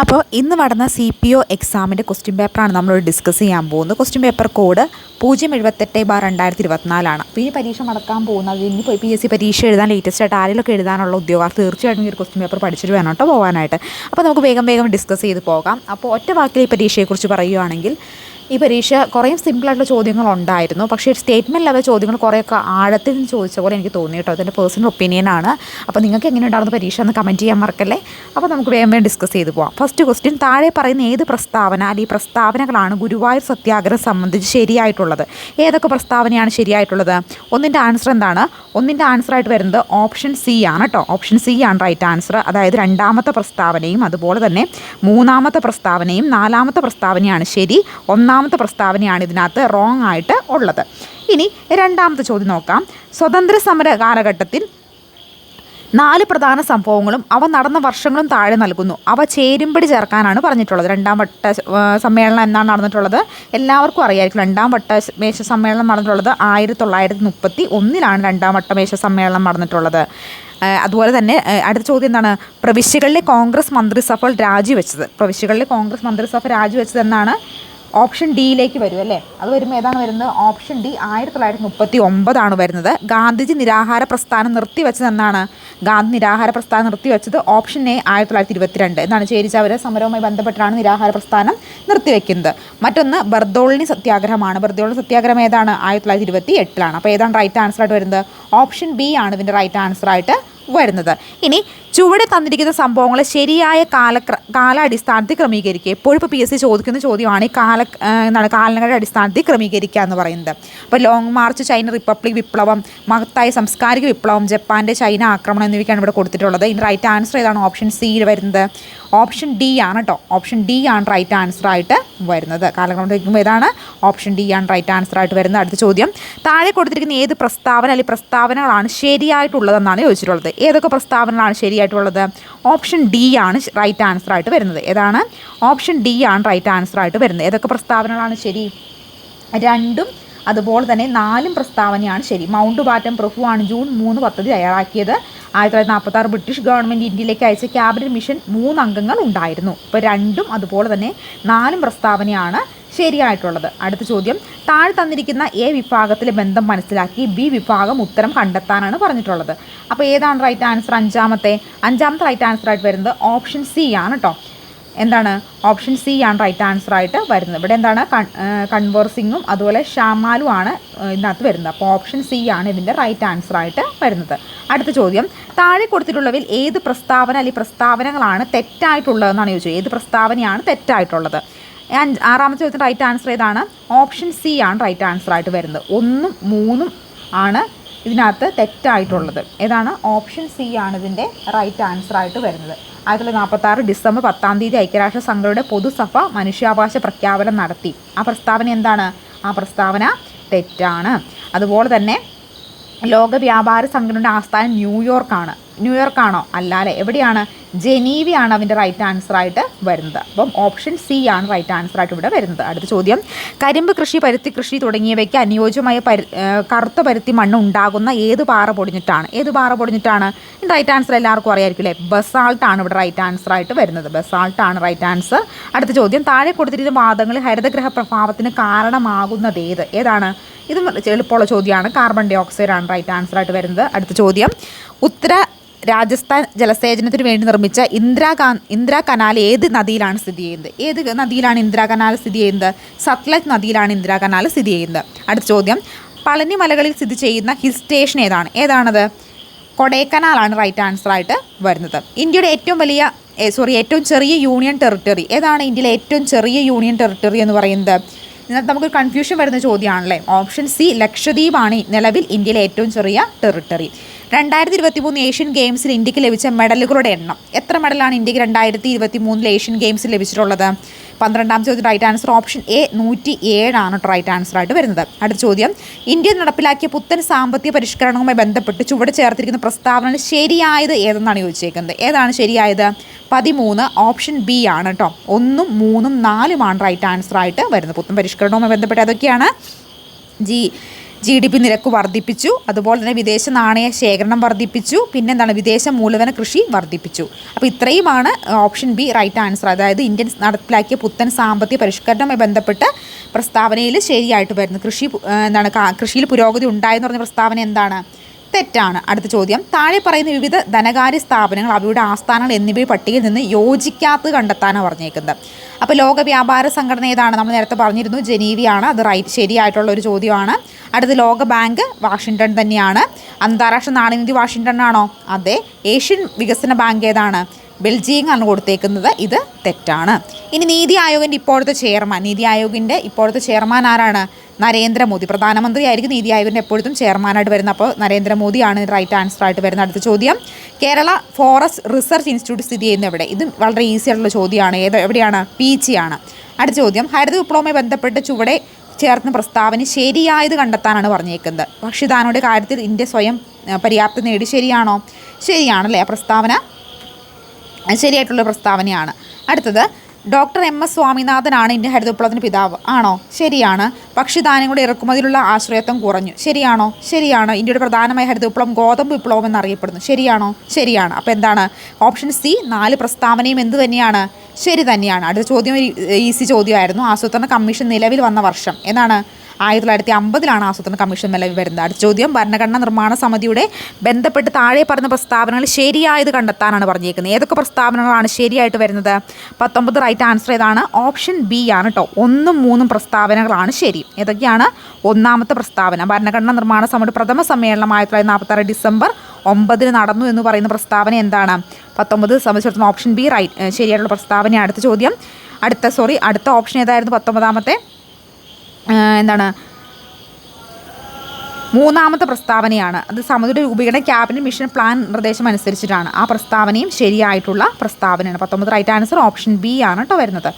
അപ്പോൾ ഇന്ന് നടന്ന സി പി ഒ എക്സാമിന്റെ ക്വസ്റ്റ്യൻ പേപ്പറാണ് നമ്മൾ ഡിസ്കസ് ചെയ്യാൻ പോകുന്നത്. ക്വസ്റ്റ്യൻ പേപ്പർ കോഡ് പൂജ്യം എഴുപത്തെട്ട് ബാർ രണ്ടായിരത്തി ഇരുപത്തിനാലാണ് അപ്പോൾ ഈ പരീക്ഷ നടക്കാൻ പോകുന്നത് ഇനി പി എസ് സി പരീക്ഷ എഴുതാൻ ലേറ്റസ്റ്റ് ആയിട്ട് ആരെങ്കിലുമൊക്കെ എഴുതാനുള്ള ഉദ്യോഗാർത്ഥി തീർച്ചയായിട്ടും ഈ ഒരു ക്വസ്റ്റ്യൻ പേപ്പർ പഠിച്ചിട്ട് വേണം കേട്ടോ പോകാനായിട്ട് അപ്പോൾ നമുക്ക് വേഗം വേഗം ഡിസ്കസ് ചെയ്ത് പോകാം. അപ്പോൾ ഒറ്റ വാക്കിൽ ഈ പരീക്ഷയെക്കുറിച്ച് പറയുകയാണെങ്കിൽ ഈ പരീക്ഷ കുറേ സിമ്പിളായിട്ടുള്ള ചോദ്യങ്ങൾ ഉണ്ടായിരുന്നു പക്ഷേ സ്റ്റേറ്റ്മെന്റ് ലെവൽ ചോദ്യങ്ങൾ കുറേയൊക്കെ ആഴത്തിൽ നിന്ന് ചോദിച്ച പോലെ എനിക്ക് തോന്നി കേട്ടോ. അതെന്റെ പേഴ്സണൽ ഒപ്പീനിയനാണ് അപ്പോൾ നിങ്ങൾക്ക് എങ്ങനെ ഉണ്ടാകുന്ന പരീക്ഷ എന്ന് കമന്റ് ചെയ്യാൻ മറക്കല്ലേ? അപ്പോൾ നമുക്ക് വേഗം വേഗം ഡിസ്കസ് ചെയ്ത് പോവാം. ഫസ്റ്റ് ക്വസ്റ്റ്യൻ താഴെ പറയുന്ന ഏത് പ്രസ്താവന അല്ലെങ്കിൽ പ്രസ്താവനകളാണ് ഗുരുവായൂർ സത്യാഗ്രഹം സംബന്ധിച്ച് ശരിയായിട്ടുള്ളത്? ഏതൊക്കെ പ്രസ്താവനയാണ് ശരിയായിട്ടുള്ളത്? ഒന്നിന്റെ ആൻസർ എന്താണ്? ഒന്നിന്റെ ആൻസർ ആയിട്ട് വരുന്നത് ഓപ്ഷൻ സി ആണ് കേട്ടോ. ഓപ്ഷൻ സി ആണ് റൈറ്റ് ആൻസർ അതായത് രണ്ടാമത്തെ പ്രസ്താവനയും അതുപോലെ തന്നെ മൂന്നാമത്തെ പ്രസ്താവനയും നാലാമത്തെ പ്രസ്താവനയാണ് ശരി. ഒന്നാമത്തെ പ്രസ്താവനയാണ് ഇതിനകത്ത് റോങ് ആയിട്ട് ഉള്ളത്. ഇനി രണ്ടാമത്തെ ചോദ്യം നോക്കാം. സ്വതന്ത്ര സമര കാലഘട്ടത്തിൽ നാല് പ്രധാന സംഭവങ്ങളും അവ നടന്ന വർഷങ്ങളും താഴെ നൽകുന്നു. അവ ചേരുമ്പടി ചേർക്കാനാണ് പറഞ്ഞിട്ടുള്ളത്. രണ്ടാം വട്ട സമ്മേളനം എന്നാണ് നടന്നിട്ടുള്ളത്. എല്ലാവർക്കും അറിയായിരിക്കും രണ്ടാം വട്ട മേശ സമ്മേളനം നടന്നിട്ടുള്ളത് ആയിരത്തി തൊള്ളായിരത്തി മുപ്പത്തി ഒന്നിലാണ് രണ്ടാം വട്ട മേശ സമ്മേളനം നടന്നിട്ടുള്ളത്. അതുപോലെ തന്നെ അടുത്ത ചോദ്യം എന്താണ്? പ്രവിശ്യകളിലെ കോൺഗ്രസ് മന്ത്രിസഭകൾ രാജിവെച്ചത്. പ്രവിശ്യകളിലെ കോൺഗ്രസ് മന്ത്രിസഭ രാജിവെച്ചത് എന്നാണ് ഓപ്ഷൻ ഡിയിലേക്ക് വരും അല്ലേ? അത് വരുമ്പോൾ ഏതാണ് വരുന്നത്? ഓപ്ഷൻ ഡി ആയിരത്തി തൊള്ളായിരത്തി മുപ്പത്തി ഒമ്പതാണ് വരുന്നത്. ഗാന്ധിജി നിരാഹാര പ്രസ്ഥാനം നിർത്തിവെച്ചത് എന്നാണ് ഗാന്ധി നിരാഹാര പ്രസ്ഥാനം നിർത്തിവെച്ചത് ഓപ്ഷൻ എ ആയിരത്തി തൊള്ളായിരത്തി ഇരുപത്തിരണ്ട് എന്നാണ് ചേരിച്ചവരെ സമരവുമായി ബന്ധപ്പെട്ടാണ് നിരാഹാര പ്രസ്ഥാനം നിർത്തിവെക്കുന്നത്. മറ്റൊന്ന് ബർദോളിനി സത്യാഗ്രഹമാണ്. ബർദോളിനി സത്യാഗ്രഹം ഏതാണ്? ആയിരത്തി തൊള്ളായിരത്തി ഇരുപത്തി എട്ടിലാണ് അപ്പോൾ ഏതാണ് റൈറ്റ് ആൻസർ ആയിട്ട് വരുന്നത്? ഓപ്ഷൻ ബി ആണ് ഇതിന്റെ റൈറ്റ് ആൻസർ ആയിട്ട് വരുന്നത്. ഇനി ചുവടെ തന്നിരിക്കുന്ന സംഭവങ്ങൾ ശരിയായ കാല കാലാടിസ്ഥാനത്തിൽ ക്രമീകരിക്കുക. എപ്പോഴും ഇപ്പോൾ പി എസ് സി ചോദിക്കുന്ന ചോദ്യമാണ് ഈ കാല എന്താണ് കാലങ്ങളുടെ അടിസ്ഥാനത്തിൽ ക്രമീകരിക്കുക എന്ന് പറയുന്നത്. അപ്പോൾ ലോങ് മാർച്ച് ചൈന റിപ്പബ്ലിക് വിപ്ലവം മഹത്തായ സാംസ്കാരിക വിപ്ലവം ജപ്പാന്റെ ചൈന ആക്രമണം എന്നിവയ്ക്കാണ് ഇവിടെ കൊടുത്തിട്ടുള്ളത്. ഇതിന് റൈറ്റ് ആൻസർ ഏതാണ്? ഓപ്ഷൻ സിയിൽ വരുന്നത്. ഓപ്ഷൻ ഡി ആണ് കേട്ടോ ഓപ്ഷൻ ഡി ആണ് റൈറ്റ് ആൻസർ ആയിട്ട് വരുന്നത്. കാലക്രമം ഏതാണ്? ഓപ്ഷൻ ഡി ആണ് റൈറ്റ് ആൻസർ ആയിട്ട് വരുന്നത്. അടുത്ത ചോദ്യം. താഴെ കൊടുത്തിരിക്കുന്ന ഏത് പ്രസ്താവന അല്ലെങ്കിൽ പ്രസ്താവനകളാണ് ശരിയായിട്ടുള്ളതെന്നാണ് ചോദിച്ചിട്ടുള്ളത്. ഏതൊക്കെ പ്രസ്താവനകളാണ് ശരിയായിട്ടുള്ളത് ഓപ്ഷൻ ഡി ആണ് റൈറ്റ് ആൻസർ ആയിട്ട് വരുന്നത്. ഏതാണ്? ഓപ്ഷൻ ഡി ആണ് റൈറ്റ് ആൻസർ ആയിട്ട് വരുന്നത്. ഏതൊക്കെ പ്രസ്താവനകളാണ് ശരി? രണ്ടും അതുപോലെ തന്നെ നാലും പ്രസ്താവനയാണ് ശരി. മൗണ്ട് ബാറ്റം പ്രഭുവാണ് ജൂൺ മൂന്ന് പദ്ധതി തയ്യാറാക്കിയത്. ആയിരത്തി തൊള്ളായിരത്തി നാൽപ്പത്തി ആറ് ബ്രിട്ടീഷ് ഗവൺമെന്റ് ഇന്ത്യയിലേക്ക് അയച്ച ക്യാബിനറ്റ് മിഷൻ മൂന്ന് അംഗങ്ങൾ ഉണ്ടായിരുന്നു. ഇപ്പോൾ രണ്ടും അതുപോലെ തന്നെ നാലും പ്രസ്താവനയാണ് ശരിയായിട്ടുള്ളത്. അടുത്ത ചോദ്യം. താഴെ തന്നിരിക്കുന്ന എ വിഭാഗത്തിലെ ബന്ധം മനസ്സിലാക്കി ബി വിഭാഗം ഉത്തരം കണ്ടെത്താനാണ് പറഞ്ഞിട്ടുള്ളത്. അപ്പോൾ ഏതാണ് റൈറ്റ് ആൻസർ അഞ്ചാമത്തെ. അഞ്ചാമത്തെ റൈറ്റ് ആൻസർ ആയിട്ട് വരുന്നത് ഓപ്ഷൻ സി ആണ് കേട്ടോ എന്താണ്? ഓപ്ഷൻ സി ആണ് റൈറ്റ് ആൻസർ ആയിട്ട് വരുന്നത്. ഇവിടെ എന്താണ്? കൺവേഴ്സിങ്ങും അതുപോലെ ഷാമാലും ആണ് ഇതിനകത്ത് വരുന്നത്. അപ്പോൾ ഓപ്ഷൻ സി ആണ് ഇതിന്റെ റൈറ്റ് ആൻസർ ആയിട്ട് വരുന്നത്. അടുത്ത ചോദ്യം. താഴെ കൊടുത്തിട്ടുള്ളവയിൽ ഏത് പ്രസ്താവന അല്ലെങ്കിൽ പ്രസ്താവനകളാണ് തെറ്റായിട്ടുള്ളതെന്നാണ് ചോദിച്ചത്. ഏത് പ്രസ്താവനയാണ് തെറ്റായിട്ടുള്ളത്? ആറാമത്തെ ചോദ്യത്തിന് റൈറ്റ് ആൻസർ ഏതാണ്? ഓപ്ഷൻ സി ആണ് റൈറ്റ് ആൻസർ ആയിട്ട് വരുന്നത്. ഒന്നും മൂന്നും ആണ് ഇതിനകത്ത് തെറ്റായിട്ടുള്ളത്. ഏതാണ്? ഓപ്ഷൻ സി ആണ് ഇതിന്റെ റൈറ്റ് ആൻസർ ആയിട്ട് വരുന്നത്. ആയിരത്തി തൊള്ളായിരത്തി നാൽപ്പത്തി ആറ് ഡിസംബർ പത്താം തീയതി ഐക്യരാഷ്ട്ര സംഘടനയുടെ പൊതുസഭ മനുഷ്യാവകാശ പ്രഖ്യാപനം നടത്തി. ആ പ്രസ്താവന എന്താണ്? ആ പ്രസ്താവന തെറ്റാണ്. അതുപോലെ തന്നെ ലോക വ്യാപാര സംഘടനയുടെ ആസ്ഥാനം ന്യൂയോർക്കാണ്. ന്യൂയോർക്കാണോ? അല്ലാതെ എവിടെയാണ്? ജനീവയാണ് അവന്റെ റൈറ്റ് ആൻസർ ആയിട്ട് വരുന്നത്. അപ്പം ഓപ്ഷൻ സി ആണ് റൈറ്റ് ആൻസർ ആയിട്ട് ഇവിടെ വരുന്നത്. അടുത്ത ചോദ്യം. കരിമ്പ് കൃഷി പരുത്തി കൃഷി തുടങ്ങിയവയ്ക്ക് അനുയോജ്യമായ പരു കറുത്ത പരുത്തി മണ്ണ് ഉണ്ടാകുന്ന ഏത് പാറ പൊടിഞ്ഞിട്ടാണ്? ഏത് പാറ പൊടിഞ്ഞിട്ടാണ്? റൈറ്റ് ആൻസർ എല്ലാവർക്കും അറിയായിരിക്കും അല്ലേ? ബസാൾട്ട് ആണ് ഇവിടെ റൈറ്റ് ആൻസർ ആയിട്ട് വരുന്നത്. ബസാൾട്ട് ആണ് റൈറ്റ് ആൻസർ അടുത്ത ചോദ്യം. താഴെ കൊടുത്തിരിക്കുന്ന വാദങ്ങൾ ഹരിതഗ്രഹ പ്രഭാവത്തിന് കാരണമാകുന്നത് ഏത്? ഏതാണ്? ഇത് എളുപ്പമുള്ള ചോദ്യമാണ്. കാർബൺ ഡൈ ഓക്സൈഡ് ആണ് റൈറ്റ് ആൻസർ ആയിട്ട് വരുന്നത്. അടുത്ത ചോദ്യം. ഉത്തര രാജസ്ഥാൻ ജലസേചനത്തിന് വേണ്ടി നിർമ്മിച്ച ഇന്ദിരാ ഇന്ദിരാ കനാൽ ഏത് നദിയിലാണ് സ്ഥിതി ചെയ്യുന്നത്? ഏത് നദിയിലാണ് ഇന്ദിരാ കനാൽ സ്ഥിതി ചെയ്യുന്നത്? സത്ലജ് നദിയിലാണ് ഇന്ദിരാ കനാൽ സ്ഥിതി ചെയ്യുന്നത്. അടുത്ത ചോദ്യം. പളനി മലകളിൽ സ്ഥിതി ചെയ്യുന്ന ഹിൽ സ്റ്റേഷൻ ഏതാണ്? ഏതാണത്? കൊടൈക്കനാലാണ് റൈറ്റ് ആൻസർ ആയിട്ട് വരുന്നത്. ഇന്ത്യയുടെ ഏറ്റവും വലിയ സോറി ഏറ്റവും ചെറിയ യൂണിയൻ ടെറിട്ടറി. ഏതാണ് ഇന്ത്യയിലെ ഏറ്റവും ചെറിയ യൂണിയൻ ടെറിട്ടറി എന്ന് പറയുന്നത്? ഇതിനകത്ത് നമുക്ക് കൺഫ്യൂഷൻ വരുന്ന ചോദ്യമാണല്ലേ? ഓപ്ഷൻ സി ലക്ഷദ്വീപാണ് നിലവിൽ ഇന്ത്യയിലെ ഏറ്റവും ചെറിയ ടെറിട്ടറി. രണ്ടായിരത്തി ഇരുപത്തി മൂന്ന് ഏഷ്യൻ ഗെയിംസിൽ ഇന്ത്യയ്ക്ക് ലഭിച്ച മെഡലുകളുടെ എണ്ണം. എത്ര മെഡലാണ് ഇന്ത്യയ്ക്ക് രണ്ടായിരത്തി ഇരുപത്തി മൂന്നിൽ ഏഷ്യൻ ഗെയിംസിൽ ലഭിച്ചിട്ടുള്ളത്? പന്ത്രണ്ടാം ചോദ്യം റൈറ്റ് ആൻസർ ഓപ്ഷൻ എ നൂറ്റി ഏഴാണ് റൈറ്റ് ആൻസർ ആയിട്ട് വരുന്നത്. അടുത്ത ചോദ്യം. ഇന്ത്യ നടപ്പിലാക്കിയ പുത്തൻ സാമ്പത്തിക പരിഷ്കരണവുമായി ബന്ധപ്പെട്ട് ചുവടെ ചേർത്തിരിക്കുന്ന പ്രസ്താവന ശരിയായത് ഏതെന്നാണ് ചോദിച്ചേക്കുന്നത്? ഏതാണ് ശരിയായത്? പതിമൂന്ന് ഓപ്ഷൻ ബി ആണ് കേട്ടോ ഒന്നും മൂന്നും നാലുമാണ് റൈറ്റ് ആൻസർ ആയിട്ട് വരുന്നത്. പുത്തൻ പരിഷ്കരണവുമായി ബന്ധപ്പെട്ട് അതൊക്കെയാണ്. ജി ജി ഡി പി നിരക്ക് വർദ്ധിപ്പിച്ചു. അതുപോലെ തന്നെ വിദേശ നാണയ ശേഖരണം വർദ്ധിപ്പിച്ചു. പിന്നെ എന്താണ്? വിദേശ മൂലധന കൃഷി വർദ്ധിപ്പിച്ചു. അപ്പോൾ ഇത്രയുമാണ് ഓപ്ഷൻ ബി റൈറ്റ് ആൻസർ. അതായത് ഇന്ത്യൻ നടപ്പിലാക്കിയ പുത്തൻ സാമ്പത്തിക പരിഷ്കരണവുമായി ബന്ധപ്പെട്ട് പ്രസ്താവനയിൽ ശരിയായിട്ട് വരുന്നു. കൃഷി എന്താണ് കൃഷിയിൽ പുരോഗതി ഉണ്ടായെന്ന് പറഞ്ഞ പ്രസ്താവന എന്താണ്? തെറ്റാണ്. അടുത്ത ചോദ്യം. താഴെ പറയുന്ന വിവിധ ധനകാര്യ സ്ഥാപനങ്ങൾ അവയുടെ ആസ്ഥാനങ്ങൾ എന്നിവയുടെ പട്ടികയിൽ നിന്ന് യോജിക്കാത്തത് കണ്ടെത്താനാണ് പറഞ്ഞേക്കുന്നത്. അപ്പോൾ ലോക വ്യാപാര സംഘടന ഏതാണ്? നമ്മൾ നേരത്തെ പറഞ്ഞിരുന്നു ജനീവിയാണ്. അത് റൈറ്റ് ശരിയായിട്ടുള്ള ഒരു ചോദ്യമാണ്. അടുത്ത ലോക ബാങ്ക് വാഷിംഗ്ടൺ തന്നെയാണ്. അന്താരാഷ്ട്ര നാണയനിധി വാഷിംഗ്ടൺ ആണോ? അതെ. ഏഷ്യൻ വികസന ബാങ്ക് ഏതാണ്? ബെൽജിയം ആണ് കൊടുത്തേക്കുന്നത്. ഇത് തെറ്റാണ്. ഇനി നീതി ആയോഗിന്റെ ഇപ്പോഴത്തെ ചെയർമാൻ നീതി ആയോഗിന്റെ ഇപ്പോഴത്തെ ചെയർമാൻ ആരാണ്? നരേന്ദ്രമോദി. പ്രധാനമന്ത്രി ആയിരിക്കും നീതി ആയോഗിന്റെ എപ്പോഴും ചെയർമാനായിട്ട് വരുന്നത്. അപ്പോൾ നരേന്ദ്രമോദിയാണ് റൈറ്റ് ആൻസർ ആയിട്ട് വരുന്ന അടുത്ത ചോദ്യം. കേരള ഫോറസ്റ്റ് റിസർച്ച് ഇൻസ്റ്റിറ്റ്യൂട്ട് സ്ഥിതി ചെയ്യുന്ന എവിടെ? ഇതും വളരെ ഈസി ആയിട്ടുള്ള ചോദ്യമാണ്. ഏത് എവിടെയാണ്? പീച്ചി ആണ് അടുത്ത ചോദ്യം. ഹരിത വിപ്ലവവുമായി ബന്ധപ്പെട്ട് ചുവടെ ചേർന്ന പ്രസ്താവന ശരിയായത് കണ്ടെത്താനാണ് പറഞ്ഞേക്കുന്നത്. ഭക്ഷ്യദാനയുടെ കാര്യത്തിൽ ഇന്ത്യ സ്വയം പര്യാപ്തത നേടി. ശരിയാണോ? ശരിയാണല്ലേ ആ പ്രസ്താവന? ശരിയായിട്ടുള്ള പ്രസ്താവനയാണ്. അടുത്തത്. ഡോക്ടർ എം എസ് സ്വാമിനാഥനാണ് ഇന്ത്യൻ ഹരിത വിപ്ലവത്തിന് പിതാവ്. ആണോ? ശരിയാണ്. ഭക്ഷ്യധാന്യങ്ങളുടെ ഇറക്കുമതിയിലുള്ള ആശ്രയത്വം കുറഞ്ഞു. ശരിയാണോ? ശരിയാണ്. ഇന്ത്യയുടെ പ്രധാനമായ ഹരിത വിപ്ലവം ഗോതമ്പ് വിപ്ലവം എന്നറിയപ്പെടുന്നു ശരിയാണോ? ശരിയാണ്. അപ്പോൾ എന്താണ്? ഓപ്ഷൻ സി നാല് പ്രസ്താവനയും എന്ത് തന്നെയാണ്? ശരി തന്നെയാണ്. അടുത്ത ചോദ്യം ഈസി ചോദ്യമായിരുന്നു ആസൂത്രണ കമ്മീഷൻ നിലവിൽ വന്ന വർഷം. എന്നാണ് ആയിരത്തി തൊള്ളായിരത്തി അമ്പതിലാണ് ആസൂത്രണ കമ്മീഷൻ നിലവിൽ വരുന്നത്. അടുത്ത ചോദ്യം ഭരണഘടനാ നിർമ്മാണ സമിതിയുടെ ബന്ധപ്പെട്ട് താഴെ പറഞ്ഞ പ്രസ്താവനകൾ ശരിയായത് കണ്ടെത്താനാണ് പറഞ്ഞിരിക്കുന്നത്. ഏതൊക്കെ പ്രസ്താവനകളാണ് ശരിയായിട്ട് വരുന്നത്? പത്തൊമ്പത് റൈറ്റ് ആൻസർ ഏതാണ്? ഓപ്ഷൻ ബി ആണ് കേട്ടോ ഒന്നും മൂന്നും പ്രസ്താവനകളാണ് ശരി. ഏതൊക്കെയാണ്? ഒന്നാമത്തെ പ്രസ്താവന ഭരണഘടനാ നിർമ്മാണ സമിതി പ്രഥമ സമ്മേളനം ആയിരത്തി തൊള്ളായിരത്തി നാൽപ്പത്തി ഡിസംബർ ഒമ്പതിന് നടന്നു എന്ന് പറയുന്ന പ്രസ്താവന എന്താണ്? പത്തൊമ്പത് സംബന്ധിച്ചിടത്തോളം ഓപ്ഷൻ ബി റൈറ്റ് ശരിയായിട്ടുള്ള പ്രസ്താവനയാണ്. അടുത്ത ചോദ്യം അടുത്ത സോറി അടുത്ത ഓപ്ഷൻ ഏതായിരുന്നു? പത്തൊമ്പതാമത്തെ എന്താണ്? മൂന്നാമത്തെ പ്രസ്താവനയാണ്. അത് സമിതിയുടെ രൂപീകരണ ക്യാബിനറ്റ് മിഷൻ പ്ലാൻ നിർദ്ദേശം അനുസരിച്ചിട്ടാണ്. ആ പ്രസ്താവനയും ശരിയായിട്ടുള്ള പ്രസ്താവനയാണ്. പത്തൊമ്പത് റൈറ്റ് ആൻസർ ഓപ്ഷൻ ബി ആണ് കേട്ടോ വരുന്നത്.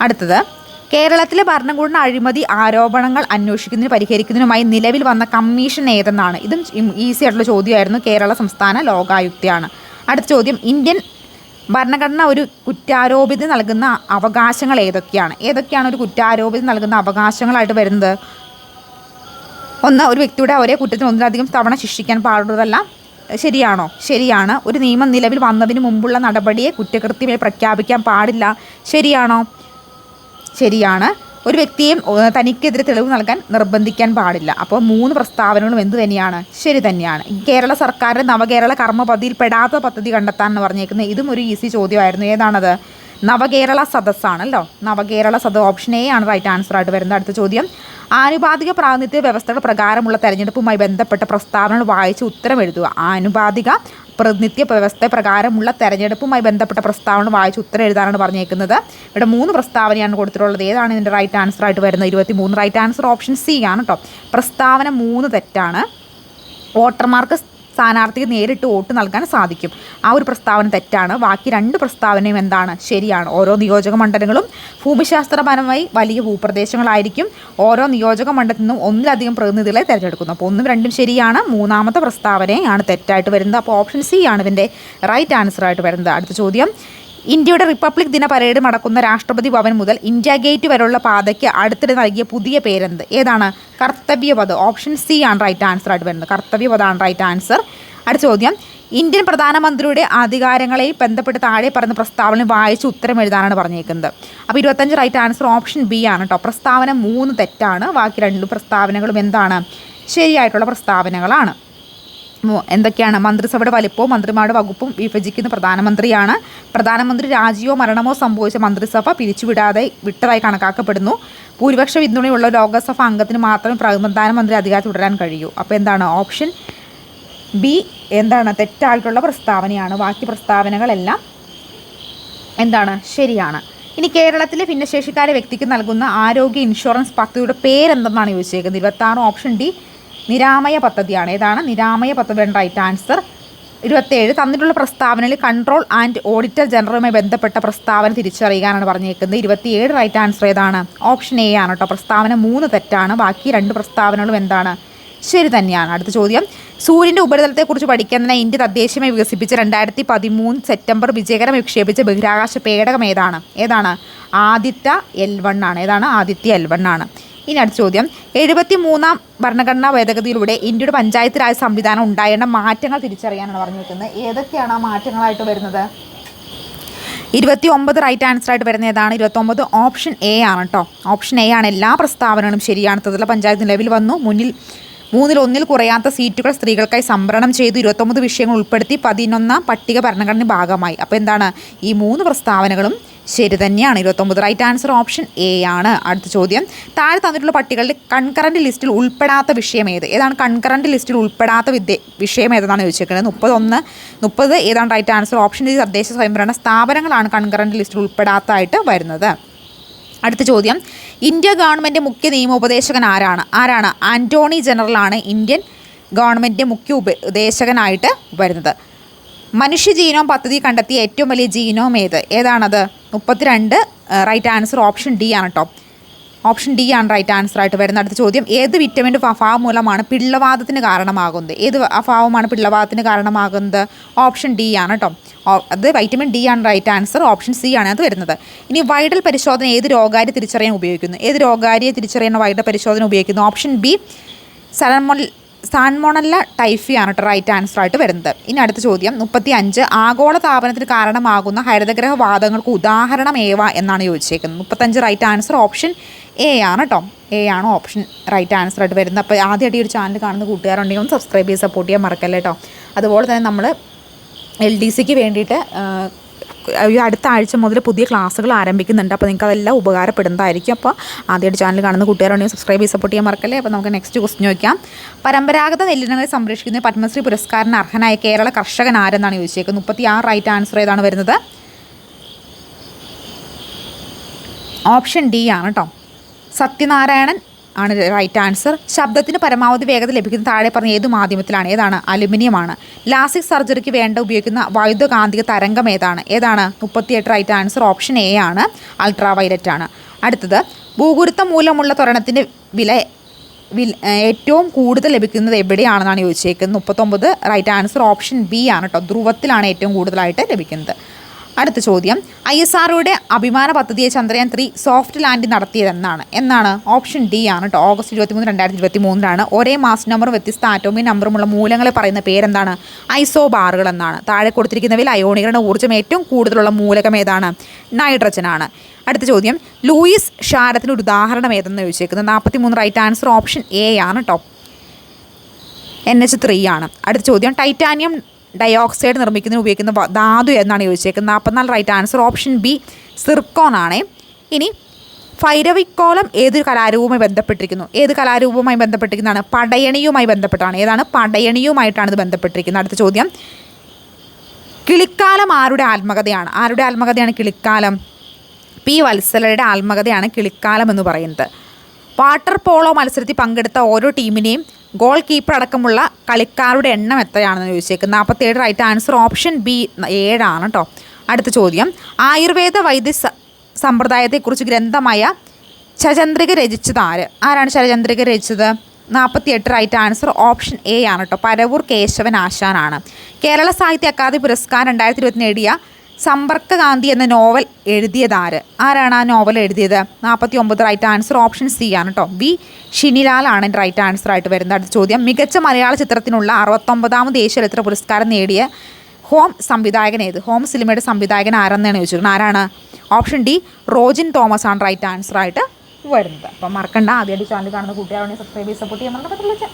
അടുത്തത് കേരളത്തിലെ ഭരണകൂടന അഴിമതി ആരോപണങ്ങൾ അന്വേഷിക്കുന്നതിന് പരിഹരിക്കുന്നതിനുമായി നിലവിൽ വന്ന കമ്മീഷൻ ഏതെന്നാണ്? ഇതും ഈസി ആയിട്ടുള്ള ചോദ്യമായിരുന്നു. കേരള സംസ്ഥാന ലോകായുക്തയാണ്. അടുത്ത ചോദ്യം ഇന്ത്യൻ ഭരണഘടന ഒരു കുറ്റാരോപിതി നൽകുന്ന അവകാശങ്ങൾ ഏതൊക്കെയാണ്? ഏതൊക്കെയാണ് ഒരു കുറ്റാരോപിതി നൽകുന്ന അവകാശങ്ങളായിട്ട് വരുന്നത്? ഒന്ന് ഒരു വ്യക്തിയുടെ ഒരേ കുറ്റത്തിന് ഒന്നിലധികം തവണ ശിക്ഷിക്കാൻ പാടുള്ളതല്ല. ശരിയാണോ? ശരിയാണ്. ഒരു നിയമം നിലവിൽ വന്നതിന് മുമ്പുള്ള നടപടിയെ കുറ്റകൃത്യമായി പ്രഖ്യാപിക്കാൻ പാടില്ല. ശരിയാണോ? ശരിയാണ്. ഒരു വ്യക്തിയെയും ഏഹ്, തനിക്കെതിരെ തെളിവ് നൽകാൻ നിർബന്ധിക്കാൻ പാടില്ല. അപ്പോൾ മൂന്ന് പ്രസ്താവനകളും എന്ത് തന്നെയാണ്? ശരി തന്നെയാണ്. കേരള സർക്കാരിന്റെ നവകേരള കർമ്മ പദ്ധതിയിൽ പെടാത്ത പദ്ധതി കണ്ടെത്താൻ എന്ന് പറഞ്ഞേക്കുന്നത് ഇതും ഒരു ഈസി ചോദ്യമായിരുന്നു. ഏതാണത്? നവകേരള സദസ്സാണല്ലോ? നവകേരള സദ ഓപ്ഷൻ എ ആണ് റൈറ്റ് ആൻസർ ആയിട്ട് വരുന്നത്. അടുത്ത ചോദ്യം. ആനുപാതിക പ്രാതിനിധ്യ വ്യവസ്ഥകൾ പ്രകാരമുള്ള തെരഞ്ഞെടുപ്പുമായി ബന്ധപ്പെട്ട പ്രസ്താവനകൾ വായിച്ച് ഉത്തരം എഴുതുക. ആനുപാതിക പ്രതിനിധ്യ വ്യവസ്ഥ പ്രകാരമുള്ള തെരഞ്ഞെടുപ്പുമായി ബന്ധപ്പെട്ട പ്രസ്താവന വായിച്ച് ഉത്തരം എഴുതാനാണ് പറഞ്ഞേക്കുന്നത്. ഇവിടെ മൂന്ന് പ്രസ്താവനയാണ് കൊടുത്തിട്ടുള്ളത്. ഏതാണ് ഇതിന്റെ റൈറ്റ് ആൻസർ ആയിട്ട് വരുന്നത്? ഇരുപത്തി മൂന്ന് റൈറ്റ് ആൻസർ ഓപ്ഷൻ സി ആണ് കേട്ടോ പ്രസ്താവന മൂന്ന് തെറ്റാണ്. വോട്ടർമാർക്ക് സ്ഥാനാർത്ഥിക്ക് നേരിട്ട് വോട്ട് നൽകാൻ സാധിക്കും. ആ ഒരു പ്രസ്താവന തെറ്റാണ്. ബാക്കി രണ്ട് പ്രസ്താവനയും എന്താണ്? ശരിയാണ്. ഓരോ നിയോജക മണ്ഡലങ്ങളും ഭൂമിശാസ്ത്രപരമായി വലിയ ഭൂപ്രദേശങ്ങളായിരിക്കും. ഓരോ നിയോജക മണ്ഡലത്തിൽ നിന്നും ഒന്നിലധികം പ്രതിനിധികളെ തിരഞ്ഞെടുക്കുന്നു. അപ്പോൾ ഒന്നും രണ്ടും ശരിയാണ്. മൂന്നാമത്തെ പ്രസ്താവനയാണ് തെറ്റായിട്ട് വരുന്നത്. അപ്പോൾ ഓപ്ഷൻ സി ആണ് ഇതിന്റെ റൈറ്റ് ആൻസർ ആയിട്ട് വരുന്നത്. അടുത്ത ചോദ്യം. ഇന്ത്യയുടെ റിപ്പബ്ലിക് ദിന പരേഡ് നടക്കുന്ന രാഷ്ട്രപതി ഭവൻ മുതൽ ഇന്ത്യ ഗേറ്റ് വരെയുള്ള പാതയ്ക്ക് അടുത്തിടെ നൽകിയ പുതിയ പേരെന്ത്? ഏതാണ്? കർത്തവ്യപഥ ഓപ്ഷൻ സി ആണ് റൈറ്റ് ആൻസർ ആയിട്ട് വരുന്നത്. കർത്തവ്യപഥാണ് റൈറ്റ് ആൻസർ അടുത്ത ചോദ്യം. ഇന്ത്യൻ പ്രധാനമന്ത്രിയുടെ അധികാരങ്ങളെ ബന്ധപ്പെട്ട് താഴെ പറഞ്ഞ പ്രസ്താവന വായിച്ച് ഉത്തരം എഴുതാനാണ് പറഞ്ഞേക്കുന്നത് അപ്പോൾ ഇരുപത്തഞ്ച് റൈറ്റ് ആൻസർ ഓപ്ഷൻ ബി ആണ് കേട്ടോ പ്രസ്താവന മൂന്ന് തെറ്റാണ്. ബാക്കി രണ്ട് പ്രസ്താവനകളും എന്താണ്? ശരിയായിട്ടുള്ള പ്രസ്താവനകളാണ്. എന്തൊക്കെയാണ്? മന്ത്രിസഭയുടെ വലിപ്പവും മന്ത്രിമാരുടെ വകുപ്പും വിഭജിക്കുന്ന പ്രധാനമന്ത്രിയാണ്. പ്രധാനമന്ത്രി രാജിയോ മരണമോ സംഭവിച്ച മന്ത്രിസഭ പിരിച്ചുവിടാതെ വിട്ടതായി കണക്കാക്കപ്പെടുന്നു. ഭൂരിപക്ഷ പിന്തുണയുള്ള ലോകസഭ അംഗത്തിന് മാത്രമേ പ്രധാനമന്ത്രി അധികാരം തുടരാൻ കഴിയൂ. അപ്പോൾ എന്താണ് ഓപ്ഷൻ? ബി എന്താണ് തെറ്റായിട്ടുള്ള പ്രസ്താവനയാണ്. ബാക്കി പ്രസ്താവനകളെല്ലാം എന്താണ്? ശരിയാണ്. ഇനി കേരളത്തിലെ ഭിന്നശേഷിക്കാരെ വ്യക്തിക്ക് നൽകുന്ന ആരോഗ്യ ഇൻഷുറൻസ് പദ്ധതിയുടെ പേരെന്തെന്നാണ് ചോദിച്ചേക്കുന്നത്? ഇരുപത്താറ് ഓപ്ഷൻ ഡി നിരാമയ പദ്ധതിയാണ്. ഏതാണ്? നിരാമയ പദ്ധതിയുടെ റൈറ്റ് ആൻസർ ഇരുപത്തേഴ് തന്നിട്ടുള്ള പ്രസ്താവനയിൽ കൺട്രോൾ ആൻഡ് ഓഡിറ്റർ ജനറലുമായി ബന്ധപ്പെട്ട പ്രസ്താവന തിരിച്ചറിയാനാണ് പറഞ്ഞേക്കുന്നത്. ഇരുപത്തിയേഴ് റൈറ്റ് ആൻസർ ഏതാണ്? ഓപ്ഷൻ എ ആണ് കേട്ടോ പ്രസ്താവന മൂന്ന് തെറ്റാണ്. ബാക്കി രണ്ട് പ്രസ്താവനകളും എന്താണ്? ശരി തന്നെയാണ്. അടുത്ത ചോദ്യം. സൂര്യന്റെ ഉപരിതലത്തെക്കുറിച്ച് പഠിക്കുന്നതിന് ഇന്ത്യ തദ്ദേശീയമായി വികസിപ്പിച്ച രണ്ടായിരത്തി പതിമൂന്ന് സെപ്റ്റംബർ വിജയകരം വിക്ഷേപിച്ച ബഹിരാകാശ പേടകം ഏതാണ്? ഏതാണ്? ആദിത്യ എൽ വൺ ആണ്. ഏതാണ്? ആദിത്യ എൽ വൺ ആണ്. ഇനി അടുത്ത ചോദ്യം. എഴുപത്തി മൂന്നാം ഭരണഘടനാ ഭേദഗതിയിലൂടെ ഇന്ത്യയുടെ പഞ്ചായത്ത് രാജ് സംവിധാനം ഉണ്ടായേണ്ട മാറ്റങ്ങൾ തിരിച്ചറിയാനാണ് പറഞ്ഞു വെക്കുന്നത് ഏതൊക്കെയാണ് ആ മാറ്റങ്ങളായിട്ട് വരുന്നത്? ഇരുപത്തി ഒമ്പത് റൈറ്റ് ആൻസർ ആയിട്ട് വരുന്ന ഏതാണ് ഇരുപത്തൊമ്പത് ഓപ്ഷൻ എ ആണ് കേട്ടോ ഓപ്ഷൻ എ ആണ് എല്ലാ പ്രസ്താവനകളും ശരിയാണ്. തദ്ദേശ പഞ്ചായത്ത് നിലവിൽ വന്നു. മുന്നിൽ മൂന്നിൽ ഒന്നിൽ കുറയാത്ത സീറ്റുകൾ സ്ത്രീകൾക്കായി സംവരണം ചെയ്തു. ഇരുപത്തൊമ്പത് വിഷയങ്ങൾ ഉൾപ്പെടുത്തി പതിനൊന്നാം പട്ടിക ഭരണഘടന ഭാഗമായി. അപ്പോൾ എന്താണ്? ഈ മൂന്ന് പ്രസ്താവനകളും ശരി തന്നെയാണ്. ഇരുപത്തൊമ്പത് റൈറ്റ് ആൻസർ ഓപ്ഷൻ എ ആണ്. അടുത്ത ചോദ്യം. താഴെ തന്നിട്ടുള്ള പട്ടികളുടെ കൺകറന്റ് ലിസ്റ്റിൽ ഉൾപ്പെടാത്ത വിഷയം ഏത്? ഏതാണ് കൺകറന്റ് ലിസ്റ്റിൽ ഉൾപ്പെടാത്ത വിദ്യ വിഷയം ഏതെന്നാണ് ചോദിച്ചിരിക്കുന്നത് മുപ്പത്തൊന്ന് മുപ്പത് ഏതാണ് റൈറ്റ് ആൻസർ ഓപ്ഷൻ ഡി തദ്ദേശ സ്വയംഭരണ സ്ഥാപനങ്ങളാണ് കൺകറന്റ് ലിസ്റ്റിൽ ഉൾപ്പെടാത്തതായിട്ട് വരുന്നത്. അടുത്ത ചോദ്യം. ഇന്ത്യ ഗവൺമെന്റ് മുഖ്യ നിയമോപദേശകൻ ആരാണ്? ആരാണ്? ആന്റോണി ജനറലാണ് ഇന്ത്യൻ ഗവൺമെന്റ് മുഖ്യ ഉപദേശകനായിട്ട് വരുന്നത്. മനുഷ്യ ജീനോം പദ്ധതി കണ്ടെത്തിയ ഏറ്റവും വലിയ ജീനോം ഏത്? ഏതാണത്? മുപ്പത്തിരണ്ട് റൈറ്റ് ആൻസർ ഓപ്ഷൻ ഡി ആണ് കേട്ടോ ഓപ്ഷൻ ഡി ആണ് റൈറ്റ് ആൻസർ ആയിട്ട് വരുന്ന അടുത്ത ചോദ്യം ഏത് വിറ്റമിന്റെ അഭാവം മൂലമാണ് പിള്ളവാദത്തിന് കാരണമാകുന്നത്? ഏത് അഭാവമാണ് പിള്ളവാദത്തിന് കാരണമാകുന്നത്? ഓപ്ഷൻ ഡി ആണ് കേട്ടോ അത് വൈറ്റമിൻ ഡി ആണ് റൈറ്റ് ആൻസർ ഓപ്ഷൻ സി ആണ് അത് വരുന്നത്. ഇനി വൈഡൽ പരിശോധന ഏത് രോഗാരി തിരിച്ചറിയാൻ ഉപയോഗിക്കുന്നു? ഏത് രോഗാരിയെ തിരിച്ചറിയാൻ വൈഡൽ പരിശോധന ഉപയോഗിക്കുന്നു? ഓപ്ഷൻ ബി സലമൊൽ സാൻമോണല്ല ടൈഫി ആണ് കേട്ടോ റൈറ്റ് ആൻസർ ആയിട്ട് വരുന്നത്. ഇനി അടുത്ത ചോദ്യം മുപ്പത്തി അഞ്ച് ആഗോള താപനത്തിന് കാരണമാകുന്ന ഹരിതഗ്രഹ വാദങ്ങൾക്ക് ഉദാഹരണം ഏവ എന്നാണ് ചോദിച്ചേക്കുന്നത്. മുപ്പത്തഞ്ച് റൈറ്റ് ആൻസർ ഓപ്ഷൻ എ ആണ് കേട്ടോ എ ആണ് ഓപ്ഷൻ റൈറ്റ് ആൻസർ ആയിട്ട് വരുന്നത്. അപ്പോൾ ആദ്യമായിട്ട് ഈ ഒരു ചാനൽ കാണുന്ന കൂട്ടുകാരുണ്ടെങ്കിൽ ഒന്ന് സബ്സ്ക്രൈബ് ചെയ്ത് സപ്പോർട്ട് ചെയ്യാൻ മറക്കല്ലേ കേട്ടോ അതുപോലെ തന്നെ നമ്മൾ എൽ ഡി സിക്ക് വേണ്ടിയിട്ട് ഈ അടുത്ത ആഴ്ച മുതൽ പുതിയ ക്ലാസ്സുകൾ ആരംഭിക്കുന്നുണ്ട്. അപ്പോൾ നിങ്ങൾക്ക് അതെല്ലാം ഉപകാരപ്പെടുന്നതായിരിക്കും. അപ്പോൾ ആദ്യമായിട്ട് ചാനൽ കാണുന്ന കൂട്ടുകാരുണ്ടെങ്കിൽ സബ്സ്ക്രൈബ് ചെയ്ത് സപ്പോർട്ട് ചെയ്യാൻ മറക്കല്ലേ. അപ്പോൾ നമുക്ക് നെക്സ്റ്റ് ക്വസ്റ്റ്യൻ നോക്കാം. പരമ്പരാഗത നെല്ലിനങ്ങളെ സംരക്ഷിക്കുന്ന പത്മശ്രീ പുരസ്കാരന് അർഹനായ കേരള കർഷകൻ ആരെന്നാണ് ചോദിച്ചേക്കുന്നത്? മുപ്പത്തി ആറ് റൈറ്റ് ആൻസർ ഏതാണ് വരുന്നത്? ഓപ്ഷൻ ഡി ആണ് കേട്ടോ സത്യനാരായണൻ ആണ് റൈറ്റ് ആൻസർ ശബ്ദത്തിന് പരമാവധി വേഗത ലഭിക്കുന്ന താഴെ പറഞ്ഞ ഏത് മാധ്യമത്തിലാണ്? ഏതാണ്? അലുമിനിയമാണ്. ലാസിക് സർജറിക്ക് വേണ്ട ഉപയോഗിക്കുന്ന വൈദ്യുതകാന്തിക തരംഗം ഏതാണ്? ഏതാണ്? മുപ്പത്തിയെട്ട് റൈറ്റ് ആൻസർ ഓപ്ഷൻ എ ആണ്. അൾട്രാ വയലറ്റ് ആണ്. അടുത്തത് ഭൂഗുരുത്വം മൂലമുള്ള ത്വരണത്തിന്റെ വില ഏറ്റവും കൂടുതൽ ലഭിക്കുന്നത് എവിടെയാണെന്നാണ് ചോദിച്ചേക്കുന്നത്. മുപ്പത്തൊമ്പത് റൈറ്റ് ആൻസർ ഓപ്ഷൻ ബി ആണ് കേട്ടോ ധ്രുവത്തിലാണ് ഏറ്റവും കൂടുതലായിട്ട് ലഭിക്കുന്നത്. അടുത്ത ചോദ്യം. ഐ എസ് ആർഒയുടെ അഭിമാന പദ്ധതിയെ ചന്ദ്രയാൻ ത്രീ സോഫ്റ്റ് ലാൻഡ് നടത്തിയത് എന്നാണ് എന്നാണ് ഓപ്ഷൻ ഡി ആണ് കേട്ടോ ഓഗസ്റ്റ് ഇരുപത്തിമൂന്ന് രണ്ടായിരത്തി ഇരുപത്തി മൂന്നിലാണ് ഒരേ മാസ് നമ്പറും വ്യത്യസ്ത ആറ്റോമിക് നമ്പറുമുള്ള മൂലങ്ങളെ പറയുന്ന പേരെന്താണ്? ഐസോ ബാറുകൾ എന്നാണ് താഴെ കൊടുത്തിരിക്കുന്നവയിൽ അയോണികളുടെ ഊർജം ഏറ്റവും കൂടുതലുള്ള മൂലകം ഏതാണ്? നൈട്രജൻ ആണ് അടുത്ത ചോദ്യം. ലൂയിസ് ഷാരത്തിന്റെ ഒരു ഉദാഹരണം ഏതെന്ന് ചോദിച്ചേക്കുന്നത്? നാൽപ്പത്തി മൂന്ന് റൈറ്റ് ആൻസർ ഓപ്ഷൻ എ ആണ് കേട്ടോ എൻ എച്ച് ത്രീ ആണ്. അടുത്ത ചോദ്യം. ടൈറ്റാനിയം ഡയോക്സൈഡ് നിർമ്മിക്കുന്നതിന് ഉപയോഗിക്കുന്ന ധാതു എന്നാണ് ചോദിച്ചേക്കുന്നത്. നാൽപ്പത്തിനാല് right answer option B zircon ആണ്. ഇനി ഭൈരവിക്കോളം ഏതൊരു കലാരൂപവുമായി ബന്ധപ്പെട്ടിരിക്കുന്നു? ഏത് കലാരൂപവുമായി ബന്ധപ്പെട്ടിരിക്കുന്നതാണ്? പടയണിയുമായി ബന്ധപ്പെട്ടാണ്. ഏതാണ്? പടയണിയുമായിട്ടാണ് ഇത് ബന്ധപ്പെട്ടിരിക്കുന്നത്. അടുത്ത ചോദ്യം. കിളിക്കാലം ആരുടെ ആത്മകഥയാണ്? ആരുടെ ആത്മകഥയാണ് കിളിക്കാലം? പി വത്സലയുടെ ആത്മകഥയാണ് കിളിക്കാലം എന്ന് പറയുന്നത്. വാട്ടർ പോളോ മത്സരത്തിൽ പങ്കെടുത്ത ഓരോ ടീമിനെയും ഗോൾ കീപ്പർ അടക്കമുള്ള കളിക്കാരുടെ എണ്ണം എത്രയാണെന്ന് ചോദിച്ചേക്കുന്നത് നാൽപ്പത്തേഴ് റൈറ്റ് ആൻസർ ഓപ്ഷൻ ബി ഏഴാണ് കേട്ടോ അടുത്ത ചോദ്യം. ആയുർവേദ വൈദ്യ സമ്പ്രദായത്തെക്കുറിച്ച് ഗ്രന്ഥമായ ചചന്ദ്രിക രചിച്ചത് ആര്? ആരാണ് ചചന്ദ്രിക രചിച്ചത്? നാൽപ്പത്തിയെട്ട് റൈറ്റ് ആൻസർ ഓപ്ഷൻ എ ആണ് കേട്ടോ പരവൂർ കേശവൻ ആശാനാണ്. കേരള സാഹിത്യ അക്കാദമി പുരസ്കാരം രണ്ടായിരത്തി ഇരുപത്തി നേടിയ സമ്പർക്കകാന്തി എന്ന നോവൽ എഴുതിയത് ആര് ആരാണ് ആ നോവൽ എഴുതിയത്? നാൽപ്പത്തി ഒമ്പത് റൈറ്റ് ആൻസർ ഓപ്ഷൻ സി ആണ് കേട്ടോ വി. ഷിനിലാലാണ് റൈറ്റ് ആൻസർ ആയിട്ട് വരുന്നത്. അടുത്ത ചോദ്യം. മികച്ച മലയാള ചിത്രത്തിനുള്ള അറുപത്തൊമ്പതാമത് ദേശീയ ചലച്ചിത്ര പുരസ്കാരം നേടിയ ഹോം സംവിധായകൻ ഏത്? ഹോം സിനിമയുടെ സംവിധായകൻ ആരെന്നാണ് ചോദിച്ചിരിക്കുന്നത് ആരാണ്? ഓപ്ഷൻ ഡി റോജിൻ തോമസ് ആണ് റൈറ്റ് ആൻസർ ആയിട്ട് വരുന്നത്. അപ്പം മറക്കണ്ട. ആദ്യമായിട്ട് ചാനൽ കാണുന്ന കൂട്ടുകാരാണെങ്കിൽ സബ്സ്ക്രൈബ് ചെയ്ത് സപ്പോർട്ട് ചെയ്യാൻ മറക്കത്തില്ല